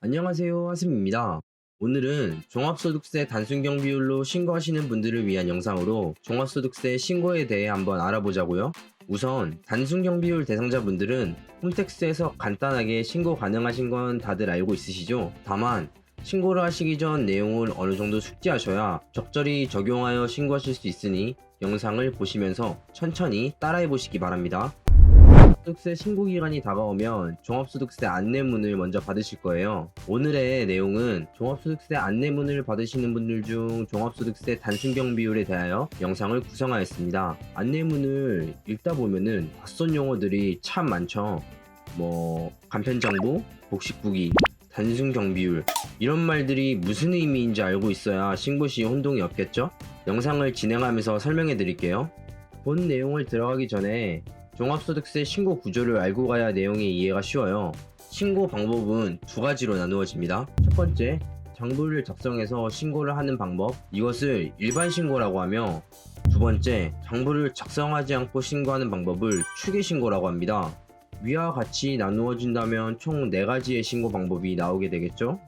안녕하세요. 하슴입니다. 오늘은 종합소득세 단순경 비율로 신고하시는 분들을 위한 영상으로 종합소득세 신고에 대해 한번 알아보자고요. 우선 단순경 비율 대상자분들은 홈택스에서 간단하게 신고 가능하신 건 다들 알고 있으시죠? 다만 신고를 하시기 전 내용을 어느 정도 숙지하셔야 적절히 적용하여 신고하실 수 있으니 영상을 보시면서 천천히 따라해 보시기 바랍니다. 소득세 신고 기간이 다가오면 종합소득세 안내문을 먼저 받으실 거예요. 오늘의 내용은 종합소득세 안내문을 받으시는 분들 중 종합소득세 단순경 비율에 대하여 영상을 구성하였습니다. 안내문을 읽다 보면은 낯선 용어들이 참 많죠. 뭐 간편정보, 복식부기, 단순 경 비율 이런 말들이 무슨 의미인지 알고 있어야 신고 시 혼동이 없겠죠? 영상을 진행하면서 설명해 드릴게요. 본 내용을 들어가기 전에 종합소득세 신고 구조를 알고 가야 내용이 이해가 쉬워요. 신고 방법은 두 가지로 나누어집니다. 첫 번째, 장부를 작성해서 신고를 하는 방법. 이것을 일반 신고라고 하며, 두 번째, 장부를 작성하지 않고 신고하는 방법을 추계 신고라고 합니다. 위와 같이 나누어진다면 총 4가지의 신고 방법이 나오게 되겠죠?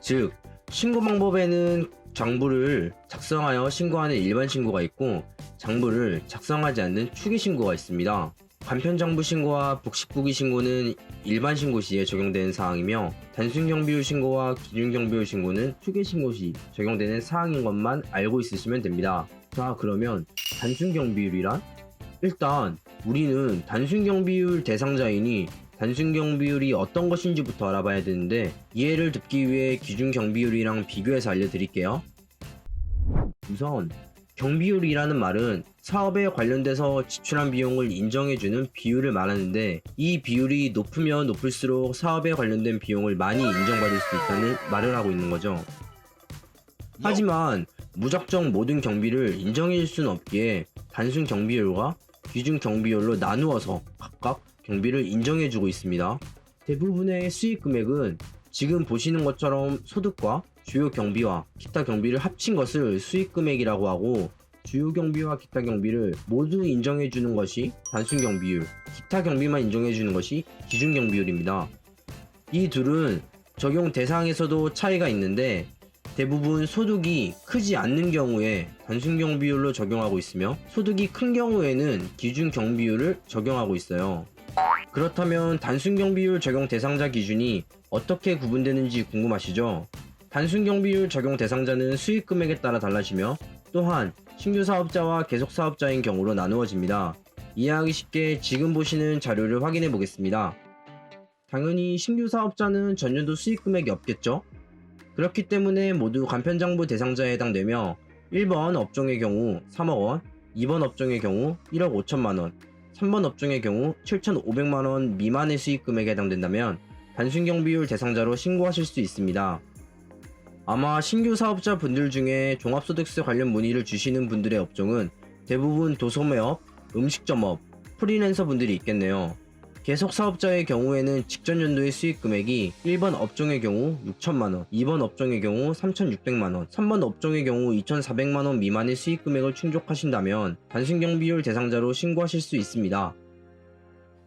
즉, 신고 방법에는 장부를 작성하여 신고하는 일반 신고가 있고, 장부를 작성하지 않는 추계 신고가 있습니다. 간편장부 신고와 복식부기 신고는 일반 신고 시에 적용되는 사항이며 단순경비율 신고와 기준경비율 신고는 추계 신고 시 적용되는 사항인 것만 알고 있으시면 됩니다. 자 그러면 단순경비율이란? 일단 우리는 단순경비율 대상자이니 단순경비율이 어떤 것인지부터 알아봐야 되는데 이해를 돕기 위해 기준경비율이랑 비교해서 알려드릴게요. 우선 경비율이라는 말은 사업에 관련돼서 지출한 비용을 인정해주는 비율을 말하는데 이 비율이 높으면 높을수록 사업에 관련된 비용을 많이 인정받을 수 있다는 말을 하고 있는 거죠. 하지만 무작정 모든 경비를 인정해줄 수는 없기에 단순 경비율과 기준 경비율로 나누어서 각각 경비를 인정해주고 있습니다. 대부분의 수익 금액은 지금 보시는 것처럼 소득과 주요 경비와 기타 경비를 합친 것을 수익 금액이라고 하고 주요 경비와 기타 경비를 모두 인정해 주는 것이 단순 경비율, 기타 경비만 인정해 주는 것이 기준 경비율입니다. 이 둘은 적용 대상에서도 차이가 있는데 대부분 소득이 크지 않는 경우에 단순 경비율로 적용하고 있으며 소득이 큰 경우에는 기준 경비율을 적용하고 있어요. 그렇다면 단순 경비율 적용 대상자 기준이 어떻게 구분되는지 궁금하시죠? 단순 경비율 적용 대상자는 수익 금액에 따라 달라지며 또한 신규 사업자와 계속 사업자인 경우로 나누어집니다. 이해하기 쉽게 지금 보시는 자료를 확인해 보겠습니다. 당연히 신규 사업자는 전년도 수익 금액이 없겠죠? 그렇기 때문에 모두 간편장부 대상자에 해당되며 1번 업종의 경우 3억 원, 2번 업종의 경우 1억 5천만 원, 3번 업종의 경우 7,500만 원 미만의 수익 금액에 해당된다면 단순 경비율 대상자로 신고하실 수 있습니다. 아마 신규 사업자 분들 중에 종합소득세 관련 문의를 주시는 분들의 업종은 대부분 도소매업, 음식점업, 프리랜서 분들이 있겠네요. 계속 사업자의 경우에는 직전 연도의 수익 금액이 1번 업종의 경우 6천만원, 2번 업종의 경우 3,600만원, 3번 업종의 경우 2,400만원 미만의 수익 금액을 충족하신다면 단순 경비율 대상자로 신고하실 수 있습니다.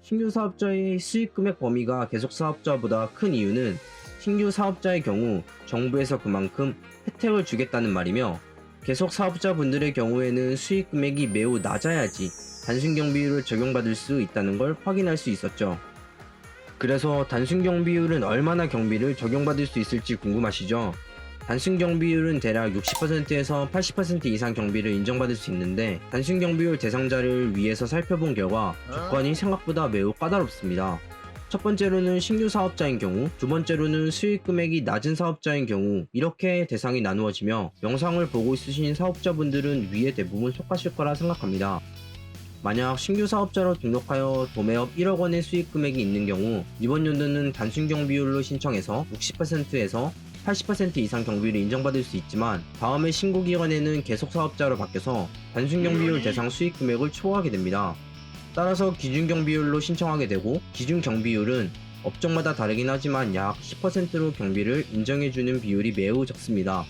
신규 사업자의 수익 금액 범위가 계속 사업자보다 큰 이유는 신규 사업자의 경우 정부에서 그만큼 혜택을 주겠다는 말이며 계속 사업자분들의 경우에는 수익 금액이 매우 낮아야지 단순 경비율을 적용받을 수 있다는 걸 확인할 수 있었죠. 그래서 단순 경비율은 얼마나 경비를 적용받을 수 있을지 궁금하시죠? 단순 경비율은 대략 60%에서 80% 이상 경비를 인정받을 수 있는데 단순 경비율 대상자를 위해서 살펴본 결과 조건이 생각보다 매우 까다롭습니다. 첫 번째로는 신규 사업자인 경우, 두 번째로는 수익 금액이 낮은 사업자인 경우 이렇게 대상이 나누어지며 영상을 보고 있으신 사업자분들은 위에 대부분 속하실 거라 생각합니다. 만약 신규 사업자로 등록하여 도매업 1억 원의 수익 금액이 있는 경우 이번 연도는 단순 경비율로 신청해서 60%에서 80% 이상 경비를 인정받을 수 있지만 다음에 신고 기간에는 계속 사업자로 바뀌어서 단순 경비율 대상 수익 금액을 초과하게 됩니다. 따라서 기준 경비율로 신청하게 되고 기준 경비율은 업종마다 다르긴 하지만 약 10%로 경비를 인정해주는 비율이 매우 적습니다.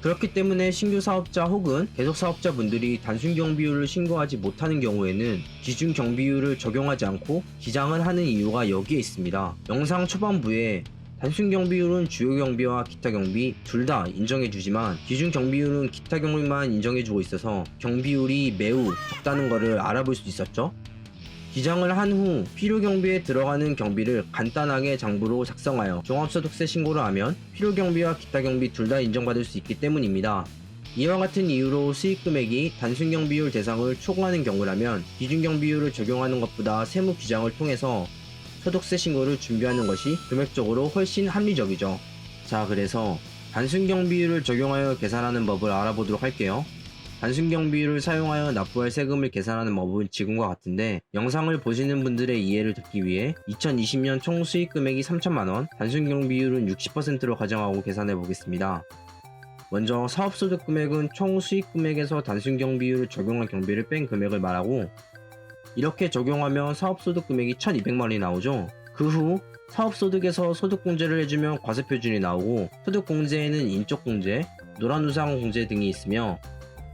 그렇기 때문에 신규 사업자 혹은 계속 사업자 분들이 단순 경비율을 신고하지 못하는 경우에는 기준 경비율을 적용하지 않고 기장을 하는 이유가 여기에 있습니다. 영상 초반부에 단순 경비율은 주요 경비와 기타 경비 둘 다 인정해주지만 기준 경비율은 기타 경비만 인정해주고 있어서 경비율이 매우 적다는 것을 알아볼 수 있었죠. 기장을 한 후 필요 경비에 들어가는 경비를 간단하게 장부로 작성하여 종합소득세 신고를 하면 필요 경비와 기타 경비 둘 다 인정받을 수 있기 때문입니다. 이와 같은 이유로 수익 금액이 단순 경비율 대상을 초과하는 경우라면 기준 경비율을 적용하는 것보다 세무 기장을 통해서 소득세 신고를 준비하는 것이 금액적으로 훨씬 합리적이죠. 자, 그래서 단순 경비율을 적용하여 계산하는 법을 알아보도록 할게요. 단순 경비율을 사용하여 납부할 세금을 계산하는 법은 지금과 같은데 영상을 보시는 분들의 이해를 돕기 위해 2020년 총 수익 금액이 3천만원, 단순 경비율은 60%로 가정하고 계산해 보겠습니다. 먼저 사업소득 금액은 총 수익 금액에서 단순 경비율을 적용한 경비를 뺀 금액을 말하고 이렇게 적용하면 사업소득 금액이 1200만 원이 나오죠. 그 후 사업소득에서 소득공제를 해주면 과세표준이 나오고 소득공제에는 인적공제, 노란우상공제 등이 있으며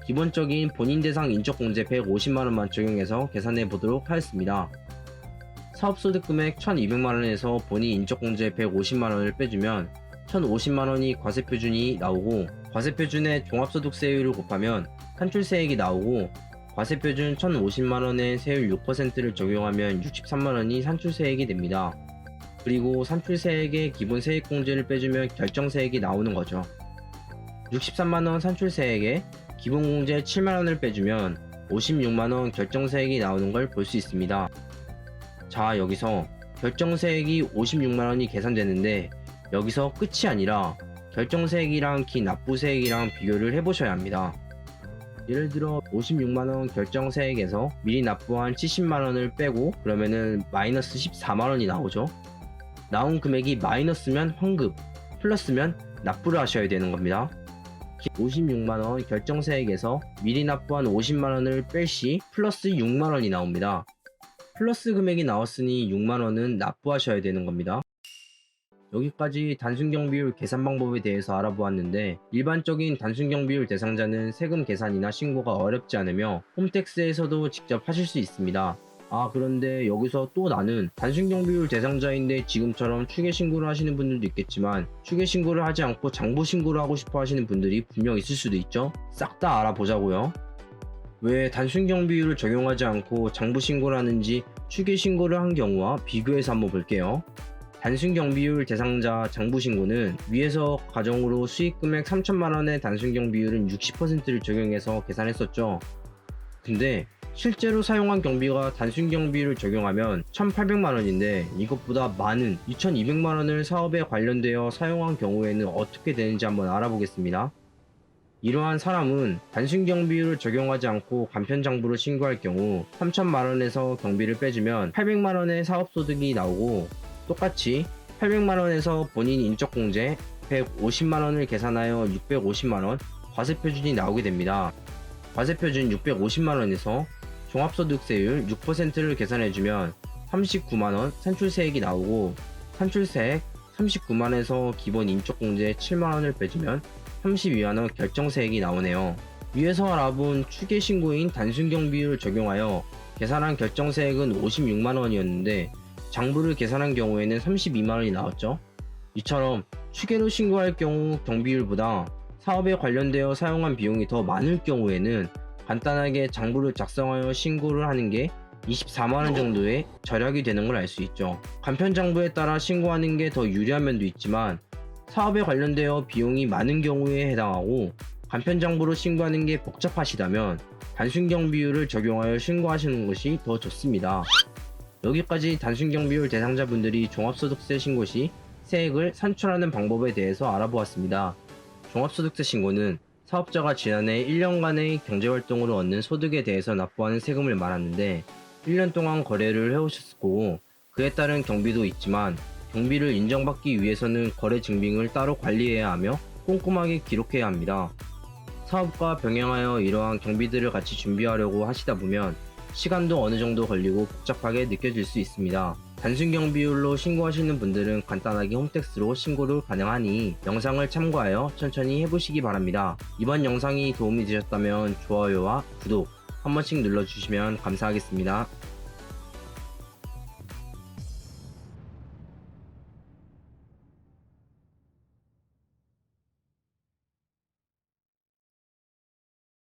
기본적인 본인 대상 인적공제 150만원만 적용해서 계산해 보도록 하겠습니다. 사업소득 금액 1200만원에서 본인 인적공제 150만원을 빼주면 1050만원이 과세표준이 나오고 과세표준의 종합소득세율을 곱하면 산출세액이 나오고 과세 표준 1050만원에 세율 6%를 적용하면 63만 원이 산출세액이 됩니다. 그리고 산출세액의 기본 세액공제를 빼주면 결정세액이 나오는 거죠. 63만 원 산출세액에 기본공제 7만 원을 빼주면 56만 원 결정세액이 나오는 걸 볼 수 있습니다. 자, 여기서 결정세액이 56만 원이 계산되는데 여기서 끝이 아니라 결정세액이랑 기 납부세액이랑 비교를 해보셔야 합니다. 예를 들어 56만원 결정세액에서 미리 납부한 70만원을 빼고 그러면은 마이너스 14만원이 나오죠. 나온 금액이 마이너스면 환급, 플러스면 납부를 하셔야 되는 겁니다. 56만원 결정세액에서 미리 납부한 50만원을 뺄 시 플러스 6만원이 나옵니다. 플러스 금액이 나왔으니 6만원은 납부하셔야 되는 겁니다. 여기까지 단순경 비율 계산 방법에 대해서 알아보았는데 일반적인 단순경 비율 대상자는 세금 계산이나 신고가 어렵지 않으며 홈택스에서도 직접 하실 수 있습니다. 아 그런데 여기서 또 나는 단순경 비율 대상자인데 지금처럼 추계 신고를 하시는 분들도 있겠지만 추계 신고를 하지 않고 장부 신고를 하고 싶어 하시는 분들이 분명 있을 수도 있죠. 싹 다 알아보자고요. 왜 단순경 비율을 적용하지 않고 장부 신고를 하는지 추계 신고를 한 경우와 비교해서 한번 볼게요. 단순 경비율 대상자 장부신고는 위에서 가정으로 수익금액 3천만 원의 단순 경비율은 60%를 적용해서 계산했었죠. 근데 실제로 사용한 경비가 단순 경비율을 적용하면 1,800만 원인데 이것보다 많은 2,200만 원을 사업에 관련되어 사용한 경우에는 어떻게 되는지 한번 알아보겠습니다. 이러한 사람은 단순 경비율을 적용하지 않고 간편장부를 신고할 경우 3천만 원에서 경비를 빼주면 800만 원의 사업 소득이 나오고 똑같이 800만원에서 본인 인적공제 150만원을 계산하여 650만원 과세표준이 나오게 됩니다. 과세표준 650만원에서 종합소득세율 6%를 계산해주면 39만원 산출세액이 나오고 산출세액 39만원에서 기본 인적공제 7만원을 빼주면 32만원 결정세액이 나오네요. 위에서 알아본 추계신고인 단순경비율을 적용하여 계산한 결정세액은 56만원이었는데 장부를 계산한 경우에는 32만원이 나왔죠. 이처럼 추계로 신고할 경우 경비율보다 사업에 관련되어 사용한 비용이 더 많을 경우에는 간단하게 장부를 작성하여 신고를 하는 게 24만원 정도의 절약이 되는 걸 알 수 있죠. 간편 장부에 따라 신고하는 게 더 유리한 면도 있지만 사업에 관련되어 비용이 많은 경우에 해당하고 간편 장부로 신고하는 게 복잡하시다면 단순 경비율을 적용하여 신고하시는 것이 더 좋습니다. 여기까지 단순 경 비율 대상자분들이 종합소득세 신고 시 세액을 산출하는 방법에 대해서 알아보았습니다. 종합소득세 신고는 사업자가 지난해 1년간의 경제활동으로 얻는 소득에 대해서 납부하는 세금을 말하는데 1년 동안 거래를 해오셨을 거고 그에 따른 경비도 있지만 경비를 인정받기 위해서는 거래 증빙을 따로 관리해야 하며 꼼꼼하게 기록해야 합니다. 사업과 병행하여 이러한 경비들을 같이 준비하려고 하시다 보면 시간도 어느 정도 걸리고 복잡하게 느껴질 수 있습니다. 단순 경비율로 신고하시는 분들은 간단하게 홈택스로 신고를 가능하니 영상을 참고하여 천천히 해보시기 바랍니다. 이번 영상이 도움이 되셨다면 좋아요와 구독 한 번씩 눌러주시면 감사하겠습니다.